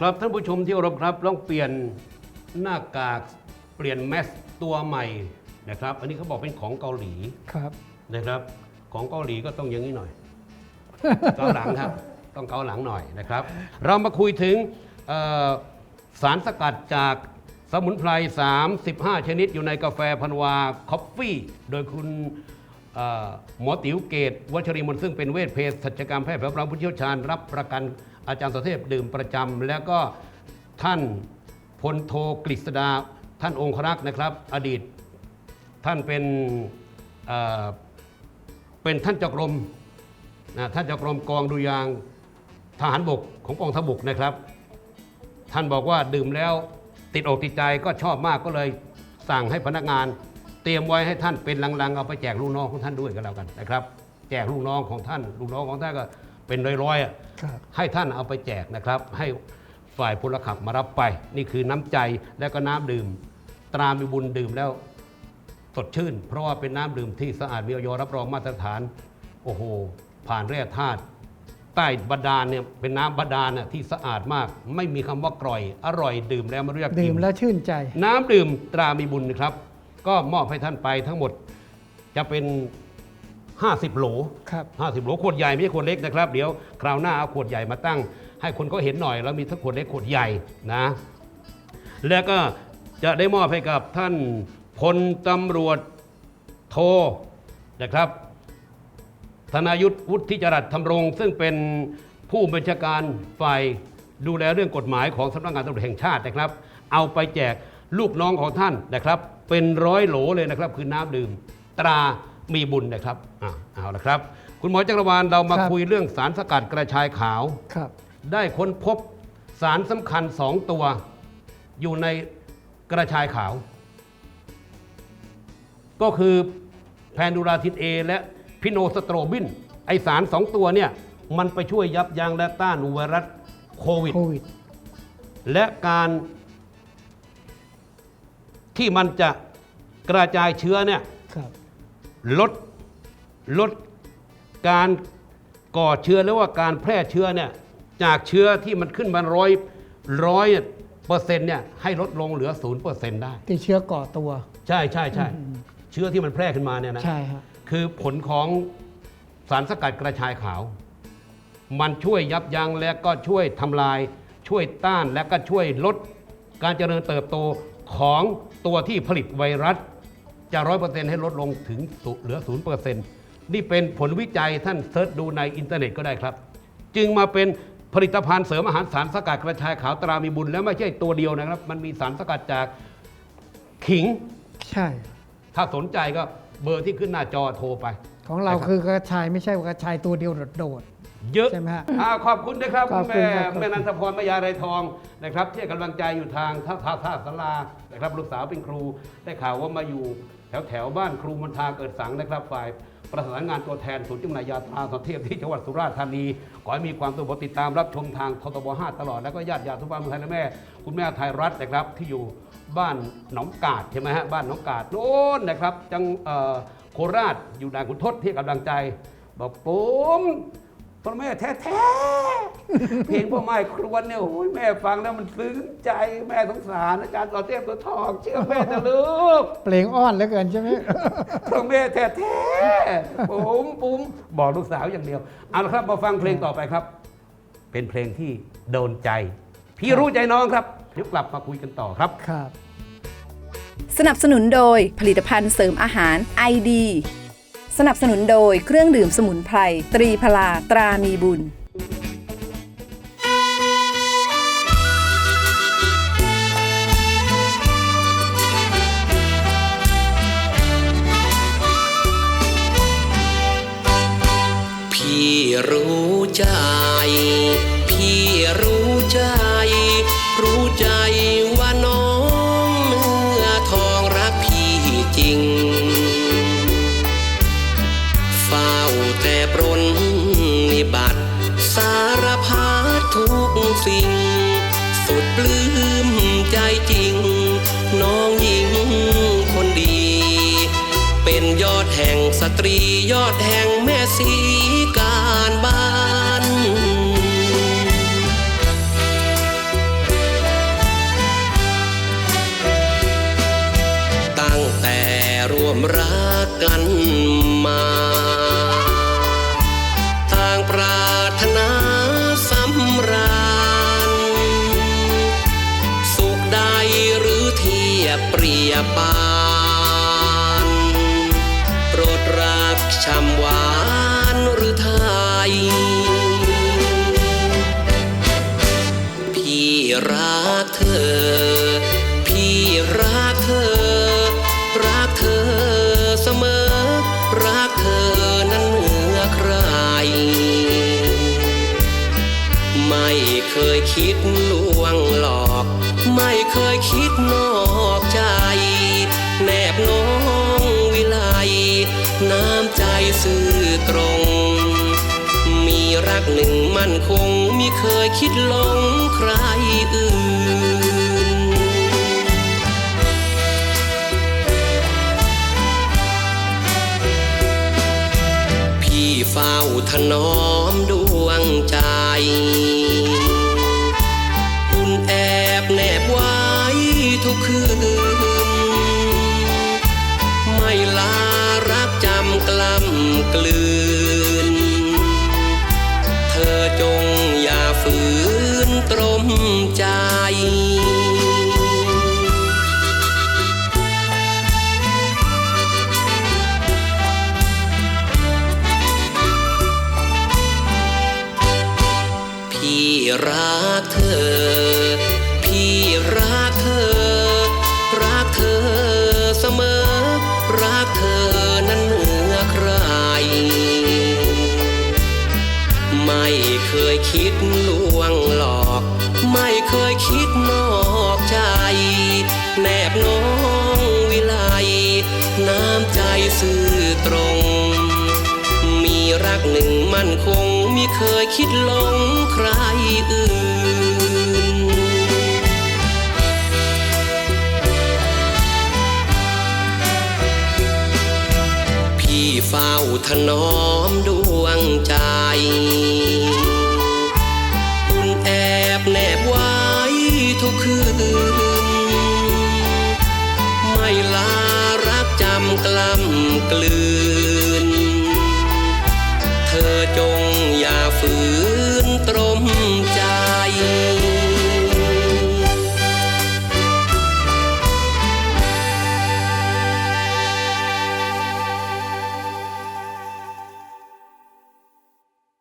ครับท่านผู้ชมที่เคารพครับลองเปลี่ยนหน้ากากเปลี่ยนแมสตัวใหม่นะครับ อันนี้เขาบอกเป็นของเกาหลีครับ นะครับ ของเกาหลีก็ต้องอย่างนี้หน่อย เกาหลังครับ ต้องเกาหลังหน่อยนะครับ เรามาคุยถึงเอ่อสารสกัดจากสมุนไพร 35 ชนิดอยู่ในกาแฟพันวาคอฟฟี่ โดยคุณเอ่อหมอติ๋วเกตวัชริมนต์ซึ่งเป็นเวชเภสัชกรรมแพทย์แผนโบราณผู้เชี่ยวชาญรับประกัน อาจารย์สเทพดื่มประจำแล้วก็ท่านพลโทกฤษดาท่านองครักษ์นะครับ อดีตท่านเป็นเอ่อเป็นท่านเจากรมนะท่านเจากรมกองดุริยางค์ทหารบกของกองทัพบกนะครับ ท่านบอกว่าดื่มแล้วติดอกติดใจก็ชอบมากก็เลยสั่งให้พนักงาน เตรียมไว้ให้ท่านเป็นลังๆ เอาไปแจกลูกน้องของท่านด้วยกันแล้วกันนะครับ แจกลูกน้องของท่าน ลูกน้องของท่านก็เป็นร้อยๆอะ ให้ท่านเอาไปแจกนะครับ ให้ฝ่ายพลขับมารับไป นี่คือน้ำใจและก็น้ำดื่ม ตรามีบุญดื่มแล้วสดชื่น เพราะว่าเป็นน้ำดื่มที่สะอาดมีออยรับรองมาตรฐาน โอ้โห ผ่านแร่ธาตุใต้บาดาลเนี่ยเป็นน้ำบาดาลน่ะที่สะอาดมาก ไม่มีคำว่ากร่อย อร่อยดื่มแล้วไม่รู้จักดื่อิ่มมแล้วชื่นใจ น้ำดื่มตรามีบุญนะครับ ก็มอบให้ท่านไปทั้งหมดจะเป็น 50 โหลครับ 50 โหลขวดใหญ่ไม่ใช่ขวดเล็กนะครับ เดี๋ยวคราวหน้าเอาขวดใหญ่มาตั้ง ให้คนเขาเห็นหน่อยแล้วมีทั้งขวดเล็กขวดใหญ่นะ แล้วก็จะได้มอบให้กับท่านพลตำรวจโทนะครับ ธนายุทธวุฒิจรัตน์ธรรมรงค์ซึ่งเป็นผู้บัญชาการฝ่ายดูแลเรื่องกฎหมายของสำนักงานตำรวจแห่งชาตินะครับ เอาไปแจกลูกน้องของท่านนะครับ เป็นร้อยโหลเลยนะครับ คือน้ำดื่มตรา มีบุญนะครับอะเอาละครับ คุณหมอจักรวาลเรามาครับ คุยเรื่องสารสกัดกระชายขาว ครับ ได้ค้นพบสารสำคัญสองตัว อยู่ในกระชายขาว ก็คือแพนดูราทินเอและพิโนสโตรบิน ไอสารสองตัวเนี่ย มันไปช่วยยับยั้งและต้านไวรัสโควิด โควิด และการที่มันจะกระจายเชื้อเนี่ยครับ ลดลดการก่อเชื้อหรือว่าการแพร่เชื้อเนี่ยจากเชื้อที่มันขึ้นมาร้อยร้อยเปอร์เซ็นต์เนี่ยให้ลดลงเหลือศูนย์เปอร์เซ็นต์ได้ติดเชื้อก่อตัว ใช่ใช่ใช่เชื้อที่มันแพร่ขึ้นมาเนี่ยนะใช่ฮะคือผลของสารสกัดกระชายขาว มันช่วยยับยั้งและก็ช่วยทำลาย ช่วยต้านและก็ช่วยลดการเจริญเติบโตของตัวที่ผลิตไวรัส จากร้อยเปอร์เซ็นต์ให้ลดลงถึงศูนย์เหลือศูนย์เปอร์เซ็นต์นี่เป็นผลวิจัยท่านเซิร์ชดูในอินเทอร์เน็ตก็ได้ครับ จึงมาเป็นผลิตภัณฑ์เสริมอาหารสารสกัดกระชายขาวตรามีบุญ แล้วไม่ใช่ตัวเดียวนะครับ มันมีสารสกัดจากขิง ใช่ ถ้าสนใจก็เบอร์ที่ขึ้นหน้าจอโทรไป ของเรานะครับคือกระชายไม่ใช่ว่ากระชายตัวเดียวโดดเยอะใช่ไหมฮะอ่าขอบคุณนะครับขอบคุแม่ณครับแม่นันทพรแม่ยาไรทองนะครับที่ให้กำลังใจอยู่ทางท่าท่าท่าสลานะครับลูกสาวเป็นครูได้ข่าวว่ามาอยู่ แถวแถวบ้านครูมณฑาเกิดสังนะครับฝ่ายประสานงานตัวแทนศูนย์จำหน่ายยาตราสเทพที่จังหวัดสุราษฎร์ธานี ขอให้มีความสุขติดตามรับชมทางททบ5ตลอด แล้วก็ญาติยาทุกบ้านเมืองไทยและแม่ คุณแม่ไทยรัฐนะครับที่อยู่บ้านหนองกาดใช่ไหมฮะบ้านหนองกาดโน้นนะครับจังโคราชอยู่ด่านขุนทดที่กำลังใจบอกผม พ่อแม่แท้ๆ เพลงพ่อไม้ครวนเนี่ยโอ้ยแม่ฟังแล้วมันซึ้งใจแม่สงสารอาจารย์ต่อเทพตัวทอง เชื่อแม่นะลูกๆเปล่งอ้อนเหลือเกินใช่ไหมพ่อแม่แท้ๆผมปุ้มบอกลูกสาวอย่างเดียวเอาละครับมาฟังเพลงต่อไปครับ เป็นเพลงที่โดนใจ พี่รู้ใจน้องครับเดี๋ยวกลับมาคุยกันต่อครับครับ สนับสนุนโดยผลิตภัณฑ์เสริมอาหารไอดี สนับสนุนโดยเครื่องดื่มสมุนไพรตรีพลาตรามีบุญ พี่รู้ใจ ตรียอดแห่งแม่สีการบ้านตั้งแต่ร่วมรักกันมาทางปรารถนาสำราญสุขใดหรือเทียบเปรียบปา ช่ำหวานหรือไทย พี่รักเธอ พี่รักเธอ รักเธอเสมอ รักเธอนั้นเหนือใคร ไม่เคยคิดลวงหลอก ไม่เคยคิดนอกใจ แนบนอง ซื่อตรง มีรักหนึ่งมั่นคงมิเคยคิดหลงใครอื่น พี่เฝ้าถนอมดวงใจอุ่นแอบแนบไว้ทุกคืน กลืน เธอจงอย่าฝืนตรมใจพี่รักเธอ ไม่เคยคิดลวงหลอก ไม่เคยคิดนอกใจ แนบน้องวิไลน้ำใจซื่อตรง มีรักหนึ่งมั่นคงมิเคยคิดลงใครอื่น พี่เฝ้าถนอมดว งใจ คุณแอบแนบไว้ทุกคืน ไม่ลารักจำกล้ำกลืน เธอจงอย่าฝืน